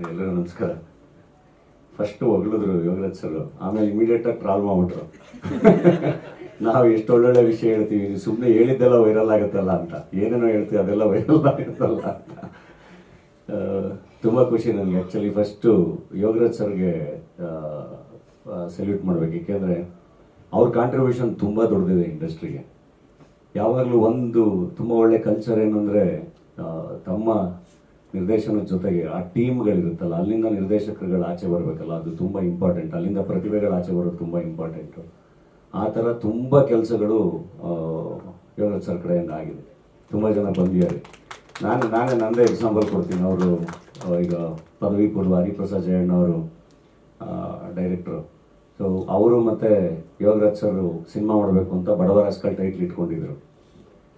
ಎಲ್ಲರಿಗೂ ನಮಸ್ಕಾರ. ಫಸ್ಟ್ ಹೊಗಳಿದ್ರು ಯೋಗರಾಜ್ ಸರ್. ಆಮೇಲೆ ಇಮಿಡಿಯೇಟ್ ಆಗಿ ಪ್ರಾಬ್ಲಮ್ ಮಾಡ್ಬಿಟ್ರು ನಾವು ಎಷ್ಟು ಒಳ್ಳೊಳ್ಳೆ ವಿಷಯ ಹೇಳ್ತೀವಿ. ಸುಮ್ಮನೆ ಹೇಳಿದ್ದೆಲ್ಲ ವೈರಲ್ ಆಗುತ್ತಲ್ಲ ಅಂತ. ಏನೇನೋ ಹೇಳ್ತೀವಿ, ಅದೆಲ್ಲ ವೈರಲ್ ಆಗುತ್ತಲ್ಲ ಅಂತ. ತುಂಬ ಖುಷಿ ನನಗೆ. ಆ್ಯಕ್ಚುಲಿ ಫಸ್ಟು ಯೋಗರಾಜ್ ಸರ್ಗೆ ಸೆಲ್ಯೂಟ್ ಮಾಡ್ಬೇಕು. ಏಕೆಂದರೆ ಅವ್ರ ಕಾಂಟ್ರಿಬ್ಯೂಷನ್ ತುಂಬ ದೊಡ್ಡದಿದೆ ಇಂಡಸ್ಟ್ರಿಗೆ ಯಾವಾಗಲೂ ಒಂದು ತುಂಬ ಒಳ್ಳೆ ಕಲ್ಚರ್ ಏನು ಅಂದರೆ ತಮ್ಮ ನಿರ್ದೇಶನದ ಜೊತೆಗೆ ಆ ಟೀಮ್ಗಳಿರುತ್ತಲ್ಲ, ಅಲ್ಲಿಂದ ನಿರ್ದೇಶಕರುಗಳು ಆಚೆ ಬರಬೇಕಲ್ಲ, ಅದು ತುಂಬ ಇಂಪಾರ್ಟೆಂಟ್ ಅಲ್ಲಿಂದ ಪ್ರತಿಭೆಗಳು ಆಚೆ ಬರೋದು ತುಂಬ ಇಂಪಾರ್ಟೆಂಟು ಆ ಥರ ತುಂಬ ಕೆಲಸಗಳು ಯೋಗರಾಜ್ ಸರ್ ಕಡೆಯಿಂದ ಆಗಿದೆ. ತುಂಬ ಜನ ಬಂದಿದ್ದಾರೆ. ನಾನು, ನಾನೇ ನಂದೇ ಎಕ್ಸಾಂಪಲ್ ಕೊಡ್ತೀನಿ. ಅವರು ಈಗ ಪದವಿ ಪೂರ್ವ ಹರಿಪ್ರಸಾದ್ ಜಯಣ್ಣ ಅವರು ಡೈರೆಕ್ಟ್ರು ಸೊ ಅವರು ಮತ್ತು ಯೋಗರಾಜ್ ಸರ್ ಸಿನಿಮಾ ಮಾಡಬೇಕು ಅಂತ ಬಡವರ ಅಸ್ಕಲ್ ಟೈಟ್ಲ್ ಇಟ್ಕೊಂಡಿದ್ರು.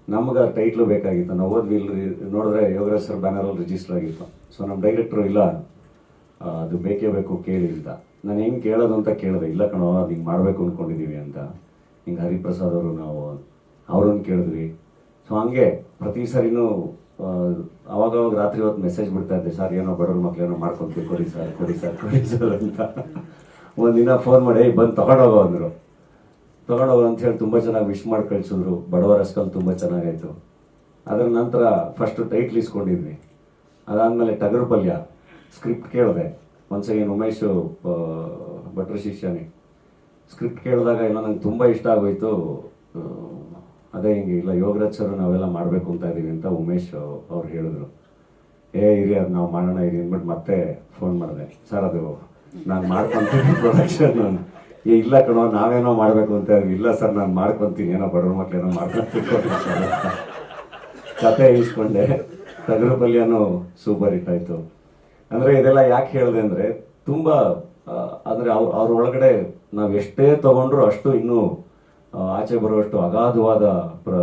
ನಮ್ಗೆ ಆ ಟೈಟ್ಲು ಬೇಕಾಗಿತ್ತು. ನಾವು ಓದ್ವಿ ಇಲ್ಲಿ ನೋಡಿದ್ರೆ ಯೋಗರಾಜ್ ಸರ್ ಬ್ಯಾನರಲ್ಲಿ ರಿಜಿಸ್ಟರ್ ಆಗಿತ್ತು. ಸೊ ನಮ್ಮ ಡೈರೆಕ್ಟ್ರು ಇಲ್ಲ. ಅದು ಬೇಕೇ ಬೇಕು ಕೇಳಿ ಅಂತ. ನಾನು ಹೆಂಗೆ ಕೇಳೋದು ಅಂತ ಕೇಳಿದೆ. ಇಲ್ಲ ಕಣೋ ಅದು ಹಿಂಗೆ ಮಾಡಬೇಕು ಅಂದ್ಕೊಂಡಿದ್ದೀವಿ ಅಂತ. ಹಿಂಗೆ ಹರಿಪ್ರಸಾದ್ ಅವರು ನಾವು ಅವ್ರನ್ನ ಕೇಳಿದ್ವಿ. ಸೊ ಹಂಗೆ ಪ್ರತಿ ಸಾರಿನೂ ಅವಾಗವಾಗ ರಾತ್ರಿ ಹೊತ್ತು ಮೆಸೇಜ್ ಬಿಡ್ತಾ ಇದ್ದೆ. ಸರ್ ಏನೋ ಬಡವ್ರ ಮಕ್ಳೇನೋ ಮಾಡ್ಕೊಂತೀವಿ. ಕೊಡಿ ಸರ್ ಕೊಡಿ ಸರ್ ಕೊಡಿ ಸರ್ ಅಂತ. ಒಂದಿನ ಫೋನ್ ಮಾಡಿ "ಏಯ್, ಬಂದು ತಗೊಂಡೋಗೋ ಅಂದರು. ತಗೊಂಡೋಗು ಅಂತ ಹೇಳಿ ತುಂಬ ಚೆನ್ನಾಗಿ ವಿಶ್ ಮಾಡಿ ಕಳಿಸಿದ್ರು. ಬಡವರ ಸ್ಕಲ್ ತುಂಬ ಚೆನ್ನಾಗಾಯ್ತು. ಅದರ ನಂತರ ಫಸ್ಟ್ ಟೈಟ್ಲ್ ಇಸ್ಕೊಂಡಿದ್ವಿ. ಅದಾದಮೇಲೆ ಟಗರು ಪಲ್ಯ ಸ್ಕ್ರಿಪ್ಟ್ ಕೇಳಿದೆ. ಒಂದು ಅಗೇನ್ ಉಮೇಶ್ ಭಟ್ರ ಶಿಷ್ಯನೇ. ಸ್ಕ್ರಿಪ್ಟ್ ಕೇಳಿದಾಗ ಎಲ್ಲ ನಂಗೆ ತುಂಬ ಇಷ್ಟ ಆಗೋಯ್ತು. ಅದೇ ಹಿಂಗೆ, ಇಲ್ಲ, ಯೋಗರಾಜ್ ಸರ್ ನಾವೆಲ್ಲ ಮಾಡಬೇಕು ಅಂತ ಇದ್ದೀವಿ ಅಂತ ಉಮೇಶ್ ಅವ್ರು ಹೇಳಿದ್ರು. ಏ, ಇರಿ, ಅದು ನಾವು ಮಾಡೋಣ, ಇರಿ ಅಂದ್ಬಿಟ್ಟು ಮತ್ತೆ ಫೋನ್ ಮಾಡಿದೆ. ಸರ್, ಅದು ನಾನು ಮಾಡ್ಕೊಂತೀನಿ ಪ್ರೊಡಕ್ಷನ್ ಏ, ಇಲ್ಲ ಕಣೋ, ನಾವೇನೋ ಮಾಡಬೇಕು ಅಂತ ಇಲ್ಲ ಸರ್, ನಾನು ಮಾಡ್ಕೊತೀನಿ ಏನೋ ಬಡವ್ರ ಮಕ್ಳೇನೋ ಮಾಡ್ಕೊಂತೀನಿ. ಕತೆ ಇಸ್ಕೊಂಡೆ. ತಗರು ಪಲ್ಯನೂ ಸೂಪರ್ ಹಿಟ್ ಆಯ್ತು ಅಂದ್ರೆ ಇದೆಲ್ಲ ಯಾಕೆ ಹೇಳಿದೆ ಅಂದ್ರೆ, ತುಂಬಾ ಅಂದ್ರೆ ಅವ್ರ ಅವ್ರ ಒಳಗಡೆ ನಾವು ಎಷ್ಟೇ ತಗೊಂಡ್ರು ಅಷ್ಟು ಇನ್ನೂ ಆಚೆ ಬರುವಷ್ಟು ಅಗಾಧವಾದ ಪ್ರ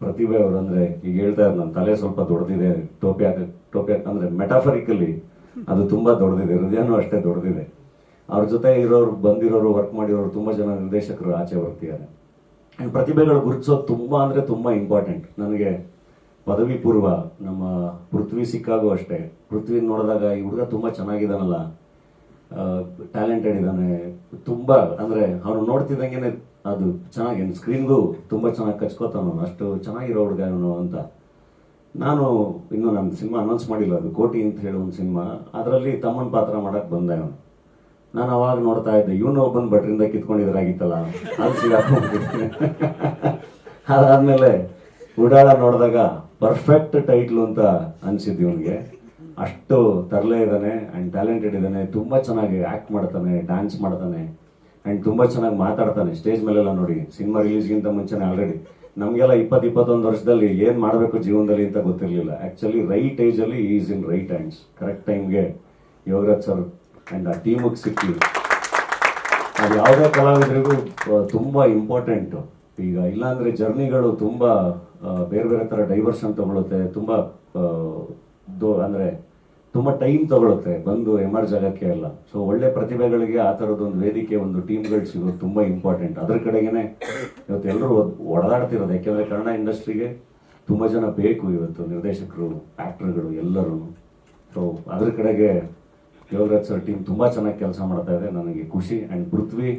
ಪ್ರತಿಭೆ ಅವರು ಅಂದ್ರೆ, ಈಗ ಹೇಳ್ತಾ ಇದ್ದಾರೆ ನನ್ನ ತಲೆ ಸ್ವಲ್ಪ ದೊಡ್ಡದಿದೆ ಟೋಪಿ ಹಾಕ ಟೋಪಿ ಹಾಕ ಅಂದ್ರೆ ಮೆಟಾಫರಿಕಲಿ ಅದು ತುಂಬಾ ದೊಡ್ಡದಿದೆ ಹೃದಯನೂ ಅಷ್ಟೇ ದೊಡ್ಡದಿದೆ ಅವ್ರ ಜೊತೆ ಇರೋರು, ಬಂದಿರೋರು ವರ್ಕ್ ಮಾಡಿರೋರು ತುಂಬ ಜನ ನಿರ್ದೇಶಕರು ಆಚೆ ಬರ್ತಿದ್ದಾರೆ. ಆ್ಯಂಡ್ ಪ್ರತಿಭೆಗಳು ಗುರುತಿಸೋದು ತುಂಬ ಅಂದರೆ ತುಂಬ ಇಂಪಾರ್ಟೆಂಟ್ ನನಗೆ ಪದವಿ ಪೂರ್ವ ನಮ್ಮ ಪೃಥ್ವಿ ಸಿಕ್ಕಾಗೂ ಅಷ್ಟೇ. ಪೃಥ್ವಿ ನೋಡಿದಾಗ ಈ ಹುಡುಗ ತುಂಬ ಚೆನ್ನಾಗಿದ್ದಾನಲ್ಲ. ಟ್ಯಾಲೆಂಟೆಡ್ ಇದ್ದಾನೆ. ತುಂಬ ಅಂದರೆ ಅವನು ನೋಡ್ತಿದ್ದಂಗೆ ಅದು ಚೆನ್ನಾಗಿ ಸ್ಕ್ರೀನ್ಗೂ ತುಂಬ ಚೆನ್ನಾಗಿ ಕಚ್ಕೋತಾನು ಅಷ್ಟು ಚೆನ್ನಾಗಿರೋ ಹುಡುಗ ಅಂತ. ನಾನು ಇನ್ನು ನನ್ನ ಸಿನಿಮಾ ಅನೌನ್ಸ್ ಮಾಡಿಲ್ಲ. ಅದು ಕೋಟಿ ಅಂತ ಹೇಳೋ ಒಂದು ಸಿನಿಮಾ. ಅದರಲ್ಲಿ ತಮ್ಮನ ಪಾತ್ರ ಮಾಡೋಕ್ಕೆ ಬಂದೆ ಅವನು ನಾನು ಅವಾಗ ನೋಡ್ತಾ ಇದ್ದೆ, ಇವನು ಒಬ್ಬನ ಭಟ್ರಿಂದ ಕಿತ್ಕೊಂಡಿದ್ರಾಗಿತ್ತಲ್ಲ ಅದು ಸಿಗಾಕೊಂಡ್ಬಿಟ್ಟಿದ್ದೀನಿ ಅದಾದ್ಮೇಲೆ ಉಡಾಳ ನೋಡಿದಾಗ ಪರ್ಫೆಕ್ಟ್ ಟೈಟ್ಲು ಅಂತ ಅನಿಸಿದ್ದು ಇವನಿಗೆ. ಅಷ್ಟು ತರಲೆ ಇದ್ದಾನೆ ಆ್ಯಂಡ್ ಟ್ಯಾಲೆಂಟೆಡ್ ಇದ್ದಾನೆ ತುಂಬ ಚೆನ್ನಾಗಿ ಆ್ಯಕ್ಟ್ ಮಾಡ್ತಾನೆ ಡ್ಯಾನ್ಸ್ ಮಾಡ್ತಾನೆ ಆ್ಯಂಡ್ ತುಂಬ ಚೆನ್ನಾಗಿ ಮಾತಾಡ್ತಾನೆ. ಸ್ಟೇಜ್ ಮೇಲೆಲ್ಲ ನೋಡಿ ಸಿನಿಮಾ ರಿಲೀಸ್ಗಿಂತ ಮುಂಚೆನೇ ಆಲ್ರೆಡಿ ನಮಗೆಲ್ಲ ಇಪ್ಪತ್ತು ಇಪ್ಪತ್ತೊಂದು ವರ್ಷದಲ್ಲಿ ಏನು ಮಾಡಬೇಕು ಜೀವನದಲ್ಲಿ ಅಂತ ಗೊತ್ತಿರಲಿಲ್ಲ. Actually right ಏಜಲ್ಲಿ is in right hands correct ಟೈಮ್ಗೆ ಯೋಗರಾಜ್ ಸರ್ ಆ್ಯಂಡ್ ಆ ಟೀಮಿಗೆ ಸಿಕ್ಕಿ ಅದು ಯಾವುದೇ ಕಲಾವಿದರಿಗೂ ತುಂಬ ಇಂಪಾರ್ಟೆಂಟ್ ಈಗ ಇಲ್ಲಾಂದರೆ ಜರ್ನಿಗಳು ತುಂಬ ಬೇರೆ ಬೇರೆ ತರ ಡೈವರ್ಷನ್ ತಗೊಳುತ್ತೆ, ತುಂಬಾ ದೋ, ಅಂದರೆ ಅಂದ್ರೆ ತುಂಬಾ ಟೈಮ್ ತಗೊಳುತ್ತೆ ಬಂದು ಎಮರ್ಜ್ ಆಗೋಕ್ಕೆ ಎಲ್ಲ. ಸೊ ಒಳ್ಳೆ ಪ್ರತಿಭೆಗಳಿಗೆ ಆ ಥರದೊಂದು ವೇದಿಕೆ, ಒಂದು ಟೀಮ್ಗಳು ಸಿಗೋದು ತುಂಬಾ ಇಂಪಾರ್ಟೆಂಟ್ ಅದ್ರ ಕಡೆಗೇನೆ ಇವತ್ತು ಎಲ್ಲರೂ ಒಡದಾಡ್ತಿರೋದು. ಯಾಕೆಂದ್ರೆ ಕನ್ನಡ ಇಂಡಸ್ಟ್ರಿಗೆ ತುಂಬ ಜನ ಬೇಕು ಇವತ್ತು ನಿರ್ದೇಶಕರು ಆ್ಯಕ್ಟ್ರ್ಗಳು ಎಲ್ಲರೂ ಸೊ ಅದ್ರ ಕಡೆಗೆ ಯೋಗರಾಜ್ ಸರ್ ಟೀಮ್ ತುಂಬ ಚೆನ್ನಾಗಿ ಕೆಲಸ ಮಾಡ್ತಾ ಇದೆ. ನನಗೆ ಖುಷಿ ಆ್ಯಂಡ್ ಪೃಥ್ವಿ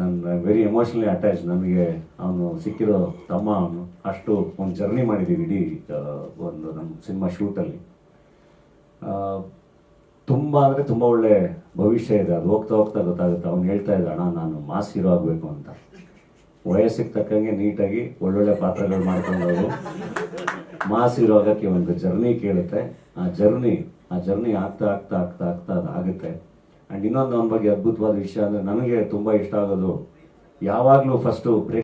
ನನ್ನ ವೆರಿ ಎಮೋಷ್ನಲಿ ಅಟ್ಯಾಚ್ ನನಗೆ ಅವನು ಸಿಕ್ಕಿರೋ ತಮ್ಮ ಅವನು ಅಷ್ಟು ಒಂದು ಜರ್ನಿ ಮಾಡಿದ್ದೀವಿ ಇಡೀ ಒಂದು ನಮ್ಮ ಸಿನಿಮಾ ಶೂಟಲ್ಲಿ ತುಂಬ ಅಂದರೆ ತುಂಬ ಒಳ್ಳೆ ಭವಿಷ್ಯ ಇದೆ. ಅದು ಹೋಗ್ತಾ ಹೋಗ್ತಾ ಗೊತ್ತಾಗುತ್ತೆ. ಅವ್ನು ಹೇಳ್ತಾ ಇದ್ದ ಅಣ್ಣ, ನಾನು ಮಾಸ್ ಹೀರೋ ಆಗಬೇಕು ಅಂತ. ವಯಸ್ಸಿಗೆ ತಕ್ಕಂಗೆ ನೀಟಾಗಿ ಒಳ್ಳೊಳ್ಳೆ ಪಾತ್ರಗಳು ಮಾಡ್ಕೊಂಡು ಮಾಸ್ ಹೀರೋ ಆಗೋಕ್ಕೆ ಒಂದು ಜರ್ನಿ ಕೇಳುತ್ತೆ. ಆ ಜರ್ನಿ ಆ ಜರ್ನಿ ಆಗ್ತಾ ಆಗ್ತಾ ಆಗ್ತಾ ಆಗ್ತಾ ಅದು ಆಗುತ್ತೆ. ಆ್ಯಂಡ್ ಇನ್ನೊಂದು ಅವನ ಬಗ್ಗೆ ಅದ್ಭುತವಾದ ವಿಷಯ ಅಂದರೆ ನನಗೆ ತುಂಬ ಇಷ್ಟ ಆಗೋದು ಯಾವಾಗಲೂ ಫಸ್ಟು